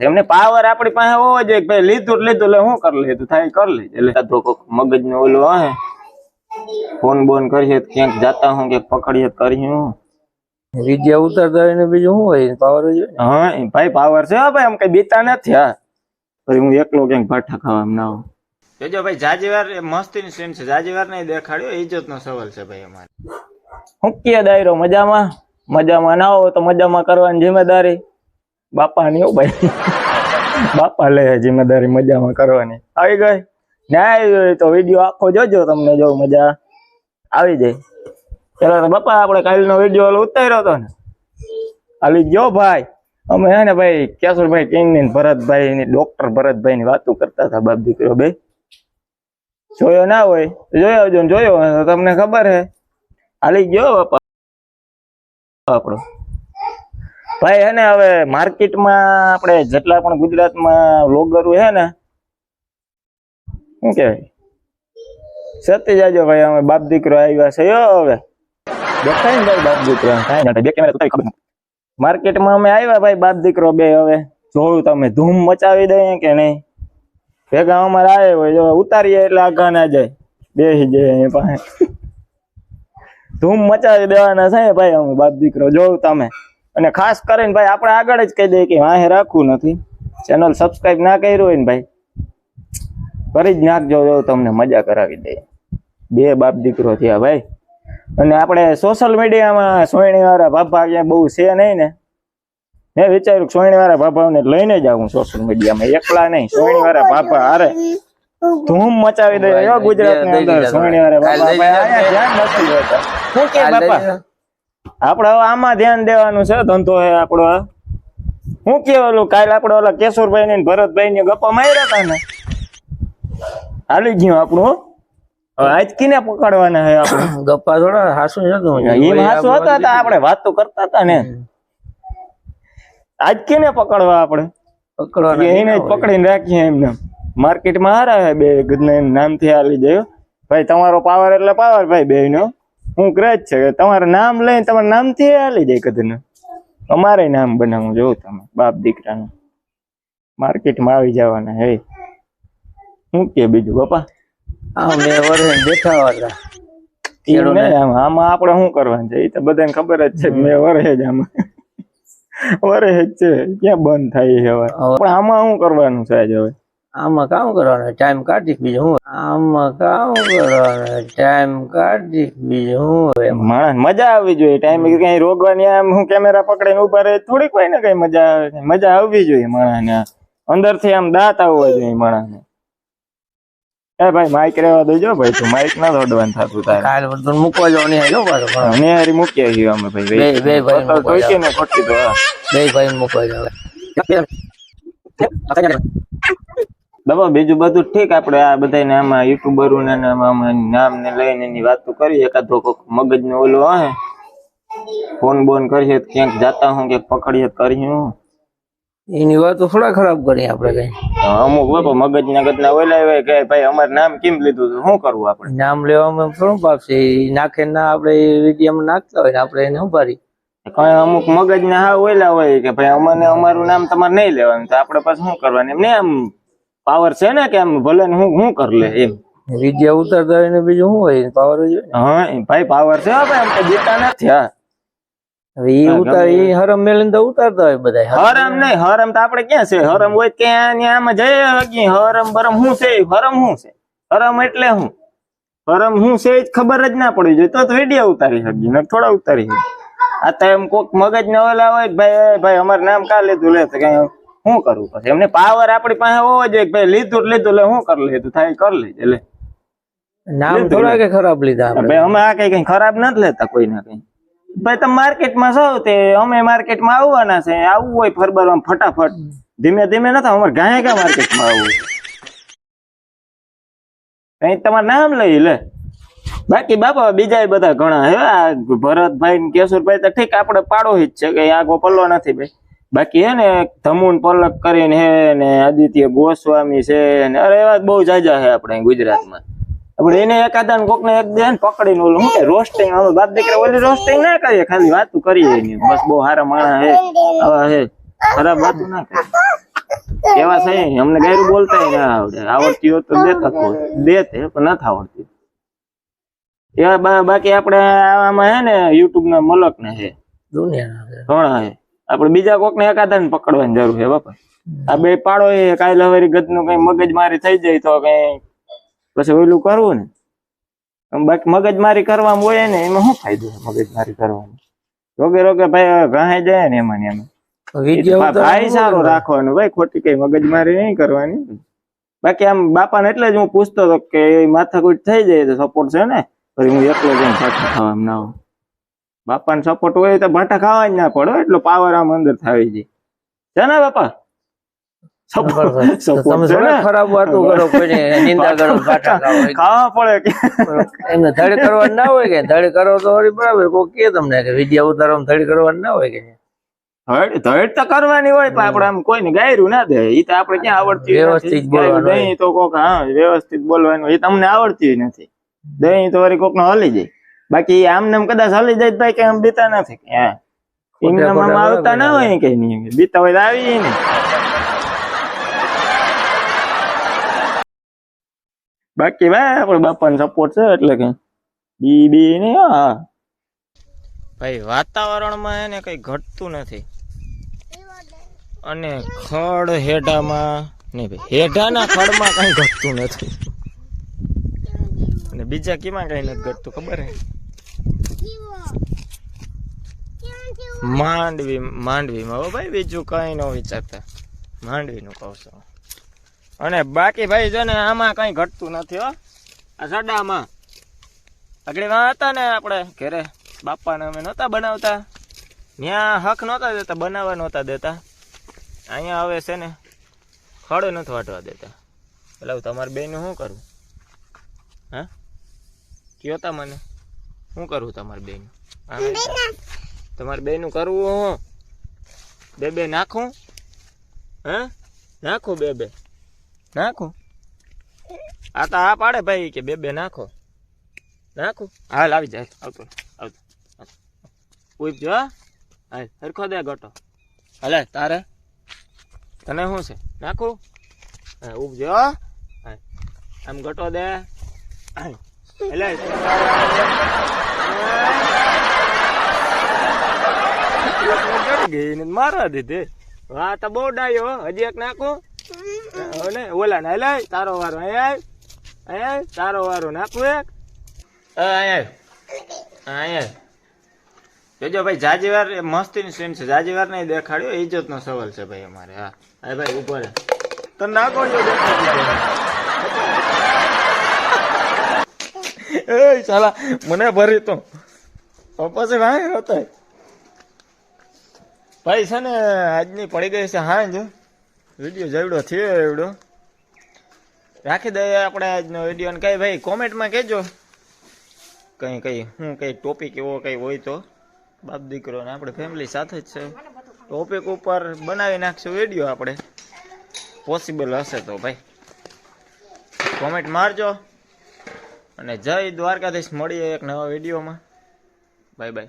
એમને પાવર આપણી પાસે હોવો જોઈએ ભાઈ લીધું તો લીધું એટલે શું કરી લીધું થાય કરી લે એટલે કાં તો કોક મગજ નો ઓલો હે ફોન બોન કરીએ ક્યાંક જાતા હું ક્યાંક પકડીએ કરી હું. વિદ્યા ઉતરતા હોય ને બીજું શું હોય? પાવર હા ભાઈ પાવર છે હો ભાઈ આમ કઈ બીતા નથી હા. પછી હું એકલો ક્યાંક ભાઠા ખાવા એમ ના આવું. જોજો ભાઈ જાજીવાર એ મસ્તીની સીન છે જાજીવાર નહીં દેખાડ્યો ઇજ્જત નો સવાલ છે ભાઈ અમારે. હું કે દાયરો મજામાં? મજામાં ના હો તો મજામાં કરવાની જિમ્મેદારી. બાપાની હો ભાઈ. બાપા લે જિમ્મેદારી મજામાં કરવાની. આવી ગઈ? ના આવી તો વીડિયો આખો જોજો તમને જો મજા. આવી જાય. ચલો તો બાપા આપણે કાલનો વીડિયો ઉતાર્યો હતો ને. હાલી ગયો ભાઈ. અમે હે ને ભાઈ કેશુરભાઈ કિંગની ભરતભાઈ ની ડોક્ટર ભરતભાઈ ની વાતો કરતા હતા બાપ દીકરો બે. જોયો ના હોય જોયો આવજો ને જોયો તમને ખબર હે. હાલી ગયો બાપા. આપણો. ભાઈ હે ને હવે માર્કેટમાં આપણે જેટલા પણ ગુજરાતમાં વ્લોગરો હે ને શું કહેવાય? સતી જાજો ભાઈ અમે બાપ દીકરો આવ્યા છે યો હવે. દેખાય ને ભાઈ બાપ દીકરો? કાંઈ ના બે કેમેરા તો ખબર માર્કેટમાં અમે આવ્યા ભાઈ બાપ દીકરો બે હવે. જોયું તમે ધૂમ મચાવી દઈએ કે નહીં? ભેગા અમારે આવે હોય જો ઉતારીએ એટલે આગળ ના જાય. બેસી જાય એ પાસે. ધૂમ મચાવી દેવાના છે ભાઈ અમે બાપ દીકરો જોયું તમે? અને ખાસ કરીને ભાઈ આપણે આગળ જ કહી દઈએ કે વાહે રાખવું નથી ચેનલ સબસ્ક્રાઈબ ના કર્યું હોય ને ભાઈ કરી જ નાખજો તમને મજા કરાવી દે બે બાપ દીકરો થયા ભાઈ અને આપણે સોશિયલ મીડિયામાં સોયણી વાળા ભાભા બહુ છે નહીં ને મેં વિચાર્યું કે સોયણી વાળા ભાભાઓને લઈને જ આવું સોશિયલ મીડિયામાં એકલા નહીં સોયણી વાળા ભાભા હારે ધૂમ મચાવી દે ગુજરાત ગુજરાતની અંદર સોયણી વાળા ભાભા ધ્યાન નથી દેતા શું કે બાપા આપણે હવે આમાં ધ્યાન દેવાનું છે ધંધો હે આપણો. શું કે ઓલું કાલે આપણે ઓલા કેશોરભાઈ ને ભરતભાઈ ને ગપ્પા માર્યા હતા ને? હાલી ગયું આપણું આજ કિને પકડવાના હે આપણે ગપ્પા થોડા હાસુ નતું એમ હાસુ હતા તા આપણે વાતો કરતા હતા ને. આજ કેને પકડવા આપણે પકડવાના એને પકડીને રાખીએ એમને. માર્કેટમાં હારા હે બે ગદના નામથી હાલી જાય ભાઈ તમારો પાવર એટલે પાવર ભાઈ બે નો હું ક્રેજ છે કે તમારું નામ લઈને તમારા નામથી હાલી જાય કદને અમારે નામ બનાવવું જોવું તમે બાપ દીકરાનું. માર્કેટમાં આવી જવાના હે. શું કે બીજું બાપા? બે વર્ષ બેઠા હતા આમ- આપણે શું કરવાનું છે? એ તો બધાને ખબર જ છે મેં વરે જ આમાં. વરે જ છે ક્યાં બંધ થાય હવે. પણ આમાં શું કરવાનું છે આજે હવે? આમાં કામ કરવાનું ટાઈમ કાઢી બીજું હું આમાં કામ કરવાનું ટાઈમ કાઢી બીજું હું હોય એમાં. માણસ મજા આવવી જોઈએ ટાઈમ કઈ રોગવાની આમ હું કેમેરા પકડીને ઊભા રહે થોડીક હોય ને કઈ મજા આવે મજા આવવી જોઈએ માણસને અંદરથી આમ દાંત આવવા જોઈએ માણસને એ ભાઈ માઇક રહેવા દેજો ભાઈ તું માઇક ના દોડવાનું થતું તારે કાલ બધું મૂકવા જવાનું નહીં હાલો પાછો પણ અમે હારી મૂકીએ છીએ અમે ભાઈ બે- બે ભાઈ પતંગ મૂકવા ઠોકીએ ને ખોટી તો હા. બે ભાઈ મૂકવા જવા બાબા બીજું બધું ઠીક. આપણે આ બધાને આમાં યુટ્યુબરો ને ને નામ ને લઈને એની વાતો કરી એકાદો કોક મગજ નો ઓલો હે ફોન બોન કરીએ તો ક્યાંક જાતા હું ક્યાંક પકડીએ તો કરીએ હું. એની વાતો થોડા ખરાબ કરી આપણે કઈ. અમુક બાપા મગજ ના ગત ઓલા હોય કે ભાઈ અમારે નામ કેમ લીધું શું કરવું આપણે? નામ લેવામાં થોડું પાપશે નાખે ના આપણે વિડીયોમાં નાખતા હોય ને આપણે એને ઉભારી કઈ અમુક મગજ ના હા ઓલા હોય કે ભાઈ અમને અમારું નામ તમારે નહીં લેવાનું તો આપણે પાછું શું કરવાનું? એમ ને આમ પાવર છે ને કે આમ ભલે ને હું હું કર લે એમ. વિદ્યા ઉતારતા હોય ને બીજું શું હોય? પાવર જ હા ભાઈ પાવર છે હવે ભાઈ આમ તો જીતા નથી હા. હવે ઉતાર હરમ મેલીને તો ઉતારતા હોય બધા હરમ નહીં હરમ તો આપણે ક્યાં છે? હરમ હોય ને આમાં જઈ શકીએ હરમ બરમ શું છે? હરમ શું છે? હરમ એટલે હું? હરમ હું છે જ ખબર જ ના પડી જોઈએ. તો વીડિયો ઉતારી શકીએ ને થોડા ઉતારી શકીએ આ તો એમ કોક મગજ ને ઓલા હોય ભાઈ ભાઈ અમારે નામ કા લીધું લે કઈ શું કરવું પછી એમને પાવર આપણી પાસે હોવો જોઈએ કે ભાઈ લીધું લીધું એટલે શું કરી લીધું થાય કરી લેજે એટલે. નામ થોડા કે ખરાબ લીધા ભાઈ અમે આ કઈ કઈ ખરાબ નથી લેતા કોઈ ના કઈ. ભાઈ તમે માર્કેટમાં છો તે અમે માર્કેટમાં આવવાના છે આવવું હોય ફરબરવા ફટાફટ. ધીમે ધીમે નથી અમારે ગાય ગા માર્કેટમાં આવવું કઈ તમારું નામ લઈ લે. બાકી બાપા બીજા બધા ઘણા હે આ ભરતભાઈ ને કેશુરભાઈ તો ઠીક આપણે પાડો જ છે કે આગો પલ્લો નથી ભાઈ. બાકી હે ને ધમુન પલક કરીને હે ને આદિત્ય ગોસ્વામી છે ને અરે એવા બહુ જાજા છે આપણે ગુજરાતમાં. આપણે એને એકાદા કોક ને એક દે ને પકડીને ઓલું શું રોસ્ટિંગ અમે બાપ દીકરા ઓલી રોસ્ટિંગ ના કરીએ ખાલી વાતું કરીએ એની. બસ બહુ સારા માણા હે આવા હે ખરાબ વાતું ના કરે એવા છે અમને ગાયરું બોલતા ના આવડે. આવડતી હોત તો દેતા તો દેતે પણ નથી આવડતી. એવા બાકી આપણે આમાં હે ને યુટ્યુબ ના મલક ને છે દુનિયા ઘણા છે આપણે બીજા કોક ને એકાદા ને પકડવાની જરૂર છે બાપા. આ બે પાડો એ કાયલ હવે ગતનું કઈ મગજમારી થઈ જાય તો કઈ પછી ઓલું કરવું ને. બાકી મગજમારી કરવામાં હોય ને એમાં શું ફાયદો મગજમારી કરવાનો? રોગે રોગે ભાઈ ઘાઈ જાય ને એમાં. ને એમાં ભાઈ સારો. રાખવાનું ભાઈ ખોટી કઈ મગજમારી નહીં કરવાની. બાકી આમ બાપાને એટલે જ હું પૂછતો હતો કે માથા માથાકૂટ થઈ જાય તો સપોર્ટ છે ને? પછી હું એકલો જઈને ભાટા ખાવા ના બાપાને સપોર્ટ હોય તો ભાટા ખાવા જ ના પડે એટલો પાવર આમ અંદર થાય છે. છે ને બાપા? ખરાબ વાતો કરો કોઈને નિંદા કરો ખાવા પડે એમને ધડ કરવાનું ના હોય કે? ધડ કરો તો બરાબર કોઈ કે તમને કે વીડિયો ઉતારવામાં ધડ કરવા ના હોય કે? ધડ તો કરવાની હોય પણ આપણે આમ કોઈને ગાયરું ના દે. એ તો આપણે ક્યાં આવડતી વ્યવસ્થિત બોલવાનું દહીં તો કોક હા વ્યવસ્થિત બોલવાનું એ તમને આવડતી નથી. દહીં તો વળી કોક નો હલી જાય. બાકી આમ નામ કદાચ હલી જાય ભાઈ કે આમ બીતા નથી. કે હા એમ નામ આમ ખોટા આવતા ના હોય કઈ નહીં. બીતા હોય તો આવી ને. બાકી ભાઈ આપણે બાપાનો સપોર્ટ છે એટલે કે. બી બી નહીં હા. ભાઈ વાતાવરણમાં એને કઈ ઘટતું નથી. અને ખડ હેઠામાં નહીં ભાઈ હેઠાના ખડમાં કઈ ઘટતું નથી. અને બીજા કીમાં કઈ નથી ઘટતું ખબર હે? માંડવી, માંડવીમાં હો ભાઈ, બીજું કઈ ન વિચારતા. માંડવીનું કહું છું. અને બાકી ભાઈ જો ને, આમાં કઈ ઘટતું નથી હો. આ સડામાં આગળ વાં હતા ને આપણે ઘરે, બાપાને અમે નહોતા બનાવતા. ત્યાં હક નહોતા દેતા, બનાવવા નહોતા દેતા. અહીંયા હવે છે ને ખડો નથી વાટવા દેતા. એટલે હું તમારી બેનનું શું કરું? હા? કયો મને? શું કરવું તમારે બેનું? તમારે બેનું કરવું હો. બે બે નાખું. હે? નાખું બે બે. નાખું? આ તો આ પાડે ભાઈ કે બે બે નાખો. નાખું? હાલ, આવી જાય. આવતો આવતો ઉપજો હાલ, હરખો દે ગોટો. હાલે, તારે? તને શું છે? નાખું? હા ઉપજો જો આમ ગોટો દે. એટલે ગઈ મારા મારવા દીધી. હા તો બહુ ડાયો હજી એક નાખું. ને. ઓલા ને લઈ તારો વારો અહીંયા અહીંયા તારો વારો નાખું એક. અહીંયા. અહીંયા. જોજો ભાઈ જાજીવાર એ મસ્તીની સીન છે. જાજીવાર નહીં દેખાડ્યો ઇજ્જત નો સવાલ છે ભાઈ અમારે. હા. હા ભાઈ ઉપર તો નાખો જો એ સાલા મને ભરી તો. પછી ભાઈ હતા ભાઈ છે ને, આજની પડી ગઈ છે હાંજ. વીડિયો જેવડો થયો એવડો. રાખી દઈએ આપણે આજનો વીડિયો. ને કઈ ભાઈ કોમેન્ટમાં કહેજો. કઈ કઈ, હું કઈ ટોપિક એવો કઈ હોય તો. બાપ દીકરો ને આપણે ફેમિલી સાથે જ છે. ટોપિક ઉપર બનાવી નાખશું વીડિયો આપણે. પોસિબલ હશે તો ભાઈ. કોમેન્ટ મારજો. અને જય દ્વારકાધીશ. મળીએ એક નવા વિડીયોમાં. Bye bye